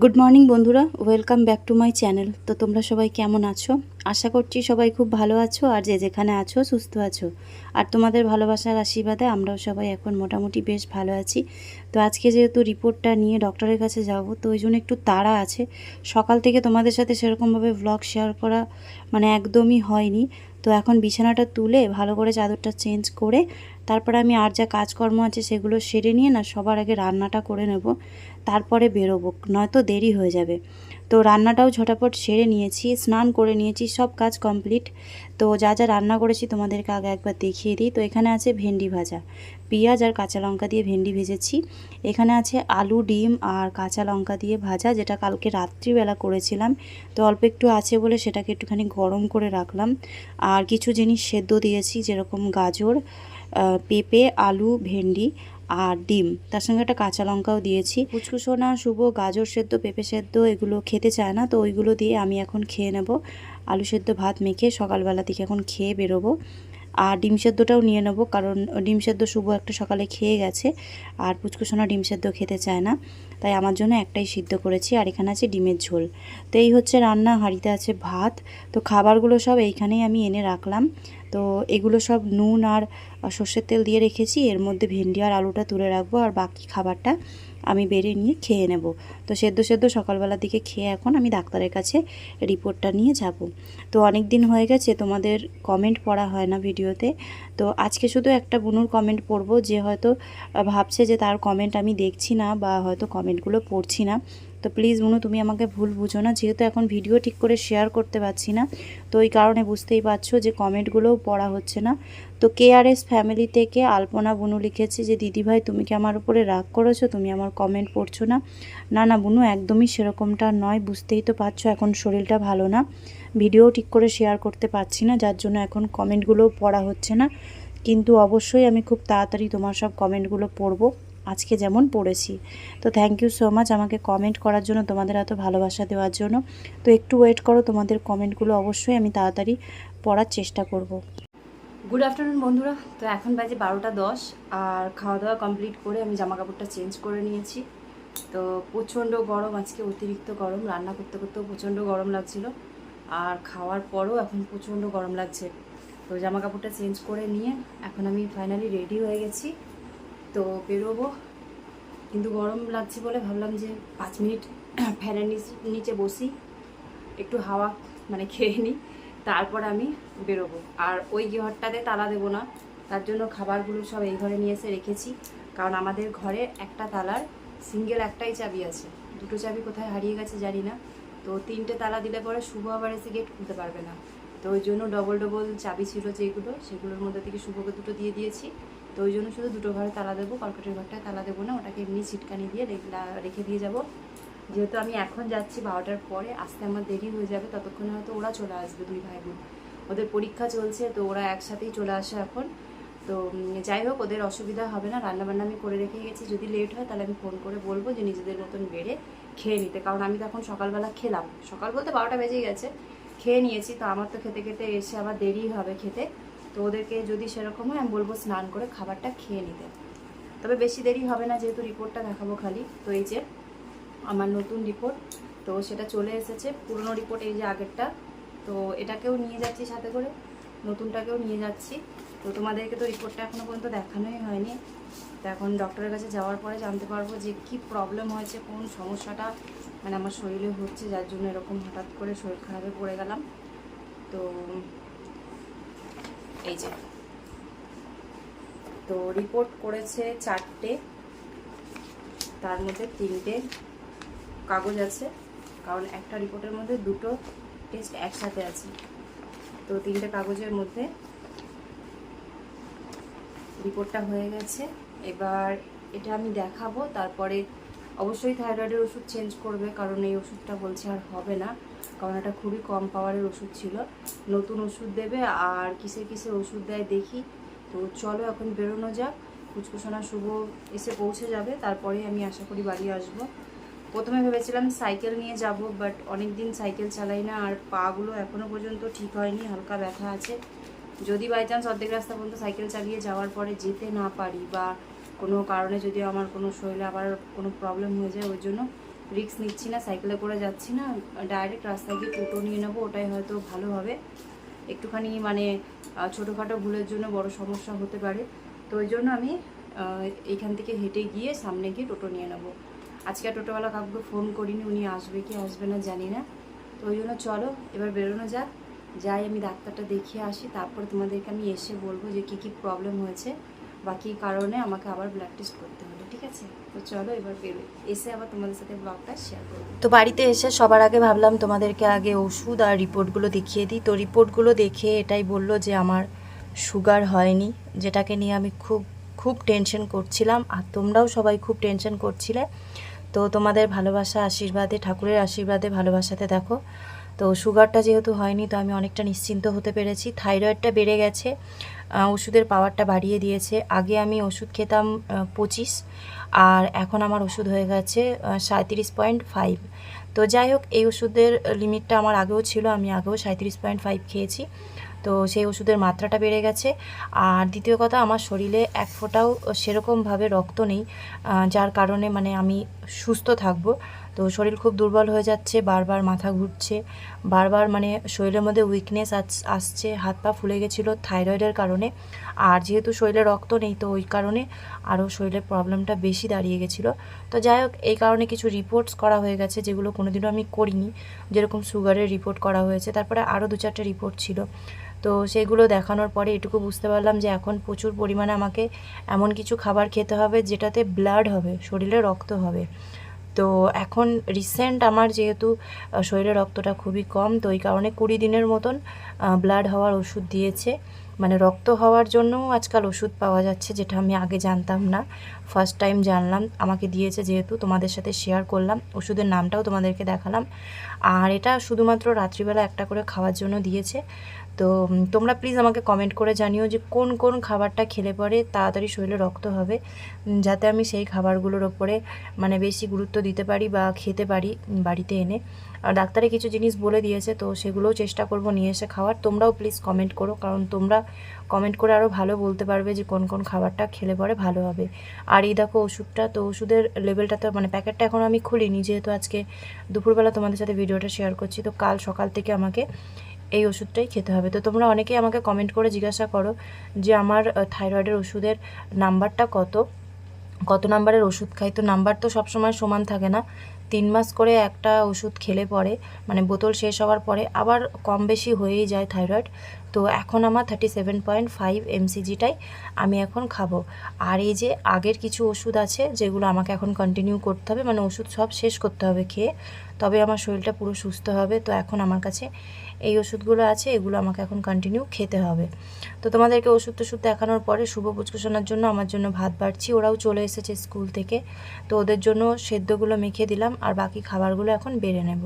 Good morning বন্ধুরা। Welcome back to my channel তো তোমরা সবাই কেমন আছো? আশা করছি সবাই খুব ভালো আছো আর যে যেখানে আছো, সুস্থ আছো। আর তোমাদের ভালোবাসার আশীর্বাদে আমরাও সবাই এখন মোটামুটি বেশ ভালো আছি। তো আজকে যেহেতু রিপোর্টটা নিয়ে ডক্টরের কাছে যাব, তো ওই জন্য একটু তাড়া আছে। সকাল থেকে তোমাদের সাথে সেরকমভাবে ভ্লগ শেয়ার করা মানে একদমই হয়নি। তো এখন বিছানাটা তুলে ভালো করে চাদরটা চেঞ্জ করে তারপরে আমি আর যা কাজকর্ম আছে সেগুলো সেরে নিয়ে না সবার আগে রান্নাটা করে নেব, তারপরে বেরোবো, নয়তো দেরি হয়ে যাবে। তো রান্নাটাও ঝটাপট সেরে নিয়েছি, স্নান করে নিয়েছি, সব কাজ কমপ্লিট। তো যা যা রান্না করেছি তোমাদেরকে আগে একবার দেখিয়ে দিই। তো এখানে আছে ভেন্ডি ভাজা। পেঁয়াজ আর কাঁচা লঙ্কা দিয়ে ভেন্ডি ভেজেছি। এখানে আছে আলু, ডিম আর কাঁচা লঙ্কা দিয়ে ভাজা, যেটা কালকে রাত্রিবেলা করেছিলাম। তো অল্প একটু আছে বলে সেটাকে একটুখানি গরম করে রাখলাম। আর কিছু জিনিস সেদ্ধ দিয়েছি, যেরকম গাজর পেঁপে, আলু, ভেন্ডি। আর ডিম। তার সঙ্গে একটা কাঁচা লঙ্কাও দিয়েছি। কুচকুচোনা শুভ, গাজর সেদ্ধ, পেঁপে সেদ্ধ এগুলো খেতে চায় না, তো ওইগুলো দিয়ে আমি এখন খেয়ে নেব। আলু সেদ্ধ ভাত মেখে সকালবেলা থেকে এখন খেয়ে বেরোবো। আর ডিম সেদ্ধটাও নিয়ে নেব, কারণ ডিম সেদ্ধ শুভ একটা সকালে খেয়ে গেছে, আর পুচকুসোনা ডিম সেদ্ধ খেতে চায় না। তাই আমার জন্য একটাই সিদ্ধ করেছি, আর এখানে আছে ডিমের ঝোল। তো এই হচ্ছে রান্না, হাঁড়িতে আছে ভাত। তো খাবারগুলো সব এইখানেই আমি এনে রাখলাম। তো এগুলো সব নুন আর সর্ষের তেল দিয়ে রেখেছি, এর মধ্যে ভেন্ডি আর আলুটা তুলে রাখব, আর বাকি খাবারটা আমি বেরিয়ে নিয়ে খেয়ে নেব। তো সেদ্ধ সেদ্ধ সকালবেলার দিকে খেয়ে এখন আমি ডাক্তারের কাছে রিপোর্টটা নিয়ে যাব। তো অনেক দিন হয়ে গেছে, তোমাদের কমেন্ট পড়া হয় না ভিডিওতে। তো আজকে শুধু একটা বুনুর কমেন্ট পড়ব যে হয়তো ভাবছে যে তার কমেন্ট আমি দেখছি না বা হয়তো কমেন্টগুলো পড়ছি না। তো প্লিজ বুনু তুমি আমাকে ভুল বুঝো না। যেহেতু এখন ভিডিও ঠিক করে শেয়ার করতে পারছি না, তো ওই কারণে বুঝতেই পারছ যে কমেন্টগুলোও পড়া হচ্ছে না। তো কেআরএস ফ্যামিলি থেকে আলপনা বুনু লিখেছে যে, দিদিভাই, তুমি কি আমার উপরে রাগ করেছ? তুমি আমার কমেন্ট পড়ছো না? না না বুনু, একদমই সেরকমটা নয়, বুঝতেই তো পারছ এখন শরীরটা ভালো না। ভিডিও ঠিক করে শেয়ার করতে পারছি না, যার জন্য এখন কমেন্টগুলোও পড়া হচ্ছে না। কিন্তু অবশ্যই আমি খুব তাড়াতাড়ি তোমার সব কমেন্টগুলো পড়ব। আজকে যেমন পড়েছি। তো থ্যাংক ইউ সো মাচ আমাকে কমেন্ট করার জন্য, তোমাদের এত ভালোবাসা দেওয়ার জন্য। তো একটু ওয়েট করো, তোমাদের কমেন্টগুলো অবশ্যই আমি তাড়াতাড়ি পড়ার চেষ্টা করব। গুড আফটারনুন বন্ধুরা, তো এখন বাজে বারোটা দশ আর খাওয়া দাওয়া কমপ্লিট করে আমি জামা কাপড়টা চেঞ্জ করে নিয়েছি। তো প্রচণ্ড গরম, আজকে অতিরিক্ত গরম, রান্না করতে করতেও প্রচণ্ড গরম লাগছিল। আর খাওয়ার পরও এখন প্রচণ্ড গরম লাগছে। তো জামা কাপড়টা চেঞ্জ করে নিয়ে এখন আমি ফাইনালি রেডি হয়ে গেছি। তো বেরোবো। কিন্তু গরম লাগছে বলে ভাবলাম যে পাঁচ মিনিট ফ্যানের নিচ- বসি, একটু হাওয়া মানে খেয়ে নিই তারপর আমি বেরোবো। আর ওই ঘরটাতে তালা দেবো না, তার জন্য খাবারগুলো সব এই ঘরে নিয়ে এসে রেখেছি। কারণ আমাদের ঘরে একটা তালার সিঙ্গেল একটাই চাবি আছে। দুটো চাবি কোথায় হারিয়ে গেছে জানি না। তো তিনটে তালা দিলে পরে শুভ আবার এসে গেট খুলতে পারবে না। তো ওই জন্য ডবল ডবল চাবি ছিল যেগুলো, সেগুলোর মধ্যে থেকে শুভকে দুটো দিয়ে দিয়েছি। তো ওই জন্য শুধু দুটো ঘরে তালা দেবো কর্কটের ঘরটায় তালা দেবো না, ওটাকে এমনি ছিটকানি দিয়ে রেখে- দিয়ে যাব। যেহেতু আমি এখন যাচ্ছি বারোটার পরে, আসতে আমার দেরি হয়ে যাবে, ততক্ষণে হয়তো ওরা চলে আসবে দুই ভাই বোন। ওদের পরীক্ষা চলছে, তো ওরা একসাথেই চলে আসে এখন। তো যাই হোক, ওদের অসুবিধা হবে না, রান্নাবান্না আমি করে রেখে গেছি। যদি লেট হয়, তাহলে আমি ফোন করে বলব যে নিজেদের মতন বেড়ে খেয়ে নিতে। কারণ আমি তখন সকালবেলা খেলাম। সকাল বলতে বারোটা বেজেই গেছে, খেয়ে নিয়েছি। তো আমার তো খেতে খেতে এসে আবার দেরি হবে খেতে। তো ওদেরকে যদি সেরকম হয়, আমি বলব স্নান করে খাবারটা খেয়ে নিতে। তবে বেশি দেরি হবে না, যেহেতু রিপোর্টটা দেখাবো খালি। তো এই যে, আমার নতুন রিপোর্ট তো সেটা চলে এসেছে। পুরনো রিপোর্ট এই যে আগেরটা, তো এটাকেও নিয়ে যাচ্ছি সাথে করে। নতুনটাকেও নিয়ে যাচ্ছি। তো তোমাদেরকে তো রিপোর্টটা এখনও পর্যন্ত দেখানোই হয়নি। তো এখন ডক্টরের কাছে যাওয়ার পরে জানতে পারব যে কি প্রবলেম হয়েছে, কোন সমস্যাটা মানে আমার শরীরে হচ্ছে, যার জন্য এরকম হঠাৎ করে শরীর খারাপে পড়ে গেলাম। তো এই যে। তো রিপোর্ট করেছে চারটে, তার মধ্যে তিনটে কাগজ আছে, কারণ একটা রিপোর্টের মধ্যে দুটো টেস্ট একসাথে আছে। তো তিনটে কাগজের মধ্যে রিপোর্টটা হয়ে গেছে। এবার এটা আমি দেখাবো, তারপরে অবশ্যই থাইরয়েডের ওষুধ চেঞ্জ করবে, কারণ এই ওষুধটা বলছে আর হবে না। কারণ এটা খুবই কম পাওয়ারের ওষুধ ছিল। নতুন ওষুধ দেবে আর কিসের কিসের ওষুধ দেয় দেখি। তো চলো এখন বেরোনো যাক। কুচকুসোনা শুভ এসে পৌঁছে যাবে। তারপরে আমি আশা করি বাড়ি আসব। প্রথমে ভেবেছিলাম সাইকেল নিয়ে যাব, বাট অনেক দিন সাইকেল চালাই না আর পাগুলো এখনও পর্যন্ত ঠিক হয়নি, হালকা ব্যথা আছে। যদি বাই চান্স অর্ধেক রাস্তা পর্যন্ত সাইকেল চালিয়ে যাওয়ার পরে যেতে না পারি বা কোনো কারণে যদি আমার কোনো শরীরে আবার কোনো প্রবলেম হয়ে যায়, ওই জন্য রিক্স নিচ্ছি না, সাইকেলে করে যাচ্ছি না ডাইরেক্ট রাস্তায় গিয়ে টোটো নিয়ে নেব, ওটাই হয়তো ভালো হবে। একটুখানি মানে ছোটোখাটো ভুলের জন্য বড় সমস্যা হতে পারে। তো ওই জন্য আমি এইখান থেকে হেঁটে গিয়ে সামনে গিয়ে টোটো নিয়ে নেব। আজকে টোটোওয়ালা কাউকে ফোন করিনি, উনি আসবে কি আসবে না জানি না। তো ওই জন্য চলো, এবার বেরোনো যাক। যাই আমি ডাক্তারটা দেখিয়ে আসি, তারপর তোমাদেরকে আমি এসে বলব যে কী কী প্রবলেম হয়েছে বা কী কারণে আমাকে আবার ব্লাড টেস্ট করতে হলো তো তো বাড়িতে এসে সবার আগে ভাবলাম তোমাদেরকে আগে ওষুধ আর রিপোর্টগুলো দেখিয়ে দিই। তো রিপোর্টগুলো দেখে এটাই বলল যে আমার সুগার হয়নি, যেটাকে নিয়ে আমি খুব খুব টেনশন করছিলাম। আর তোমরাও সবাই খুব টেনশন করছিলে। তো তোমাদের ভালোবাসা আশীর্বাদে, ঠাকুরের আশীর্বাদে, ভালোবাসাতে দেখো। তো সুগারটা যেহেতু হয়নি, তো আমি অনেকটা নিশ্চিন্ত হতে পেরেছি। থাইরয়েডটা বেড়ে গেছে। ওষুধের পাওয়ারটা বাড়িয়ে দিয়েছে। আগে আমি ওষুধ খেতাম পঁচিশ, আর এখন আমার ওষুধ হয়ে গেছে সাঁত্রিশ পয়েন্ট ফাইভ। তো যাই হোক, এই ওষুধের লিমিটটা আমার আগেও ছিল, আমি আগেও সাঁত্রিশ পয়েন্ট ফাইভ খেয়েছি। তো সেই ওষুধের মাত্রাটা বেড়ে গেছে। আর দ্বিতীয় কথা, আমার শরীরে এক ফোঁটাও সেরকমভাবে রক্ত নেই যার কারণে মানে আমি সুস্থ থাকব। তো শরীর খুব দুর্বল হয়ে যাচ্ছে, বারবার মাথা ঘুরছে, বারবার মানে শরীরের মধ্যে উইকনেস আসছে, হাত পা ফুলে গেছিল থাইরয়েডের কারণে। আর যেহেতু শরীরে রক্ত নেই, তো ওই কারণে আরও শরীরের প্রবলেমটা বেশি দাঁড়িয়ে গেছিল। তো যাই হোক, এই কারণে কিছু রিপোর্টস করা হয়ে গেছে, যেগুলো কোনোদিনও আমি করিনি। যেরকম সুগারের রিপোর্ট করা হয়েছে, তারপরে আরও দু চারটে রিপোর্ট ছিল। তো সেগুলো দেখানোর পরে এটুকু বুঝতে পারলাম যে এখন প্রচুর পরিমাণে আমাকে এমন কিছু খাবার খেতে হবে যেটাতে ব্লাড হবে, শরীরে রক্ত হবে। তো এখন রিসেন্ট আমার যেহেতু শরীরে রক্তটা খুবই কম, তো এই কারণে কুড়ি দিনের মতন ব্লাড হওয়ার ওষুধ দিয়েছে। মানে রক্ত হওয়ার জন্যও আজকাল ওষুধ পাওয়া যাচ্ছে যেটা আমি আগে জানতাম না। ফার্স্ট টাইম জানলাম, আমাকে দিয়েছে যেহেতু, তোমাদের সাথে শেয়ার করলাম, ওষুধের নামটাও তোমাদেরকে দেখালাম। আর এটা শুধুমাত্র রাত্রিবেলা একটা করে খাওয়ার জন্য দিয়েছে। তো তোমরা প্লিজ আমাকে কমেন্ট করে জানিও যে কোন কোন খাবারটা খেলে পরে তাড়াতাড়ি শরীরে রক্ত হবে যাতে আমি সেই খাবারগুলোর ওপরে মানে বেশি গুরুত্ব দিতে পারি বা খেতে পারি বাড়িতে এনে। আর ডাক্তারে কিছু জিনিস বলে দিয়েছে, তো সেগুলোও চেষ্টা করব নিয়ে এসে খাওয়ার। তোমরাও প্লিজ কমেন্ট করো, কারণ তোমরা কমেন্ট করে আরও ভালো বলতে পারবে যে কোন কোন খাবারটা খেলে পরে ভালো হবে। আর এই দেখো ওষুধটা, তো ওষুধের লেভেলটা তো মানে প্যাকেটটা এখন আমি খুলিনি, যেহেতু আজকে দুপুরবেলা তোমাদের সাথে ভিডিওটা শেয়ার করছি, তো কাল সকাল থেকে আমাকে এই ওষুধটাই খেতে হবে। তো তোমরা অনেকেই আমাকে কমেন্ট করে জিজ্ঞাসা করো যে আমার থাইরয়েডের ওষুধের নাম্বারটা কত? কত নাম্বারের ওষুধ খাই? তো নাম্বার তো সবসময় সমান থাকে না। তিন মাস করে একটা ওষুধ খেলে পরে মানে বোতল শেষ হওয়ার পরে আবার কম বেশি হয়েই যায় থাইরয়েড তো এখন আমার থার্টি সেভেন পয়েন্ট ফাইভ এমসিজিটাই আমি এখন খাব। আর এই যে আগের কিছু ওষুধ আছে, যেগুলো আমাকে এখন কন্টিনিউ করতে হবে মানে ওষুধ সব শেষ করতে হবে খেয়ে, তবে আমার শরীরটা পুরো সুস্থ হবে। তো এখন আমার কাছে এই ওষুধগুলো আছে, এগুলো আমাকে এখন কন্টিনিউ খেতে হবে। তো তোমাদেরকে ওষুধ টষুধ দেখানোর পরে শুভ পুচকুসোনার জন্য আমার জন্য ভাত বাড়ছি। ওরাও চলে এসেছে স্কুল থেকে। তো ওদের জন্য সেদ্ধগুলো মেখে দিলাম, আর বাকি খাবারগুলো এখন বেড়ে নেব।